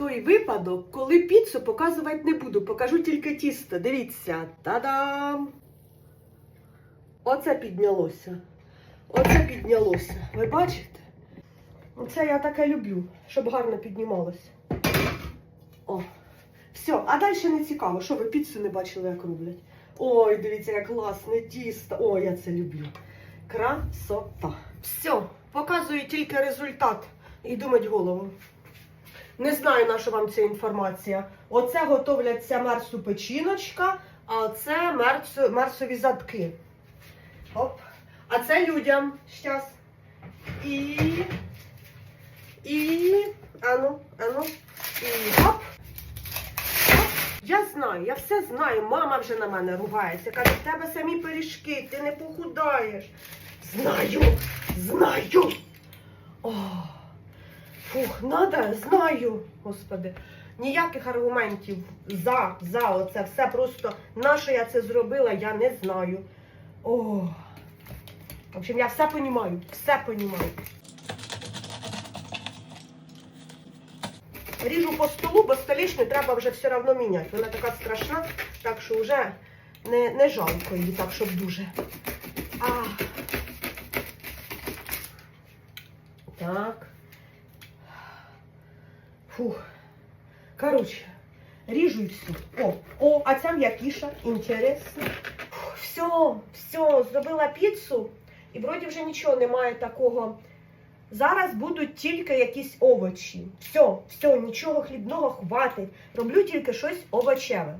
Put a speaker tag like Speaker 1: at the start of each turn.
Speaker 1: той випадок, коли піцу показувати не буду. Покажу тільки тісто. Дивіться. Та-дам! Оце піднялося. Оце піднялося. Ви бачите? Оце я таке люблю, щоб гарно піднімалося. О. Все, а далі не цікаво, що ви піцу не бачили, як роблять. Ой, дивіться, як класне тісто. Ой, я це люблю. Красота. Все, показую тільки результат. І думать голову. Не знаю, на що вам ця інформація. Оце готовляться мерсу печіночка, а це мерсу, мерсові задки. Оп. А це людям. Щас. І. І. Ану, ану. І хоп. Я знаю, я все знаю. Мама вже на мене ругається. Каже, в тебе самі пиріжки, ти не похудаєш. Знаю, знаю. О, фух, надо, знаю, господи. Ніяких аргументів за, за оце все. Просто на що я це зробила, я не знаю. О. В общем, я все понімаю, все понімаю. Ріжу по столу, бо столішню треба вже все одно міняти. Вона така страшна, так що вже не, не жалко її, так щоб дуже. А. Так. Фух. Короче, ріжу і все. О, о, а ця м'якіша, інтересно. Фух, Все, все, зробила піцу, і вроді вже нічого немає такого. Зараз будуть тільки якісь овочі. Все, все, нічого хлібного хватить. Роблю тільки щось овочеве.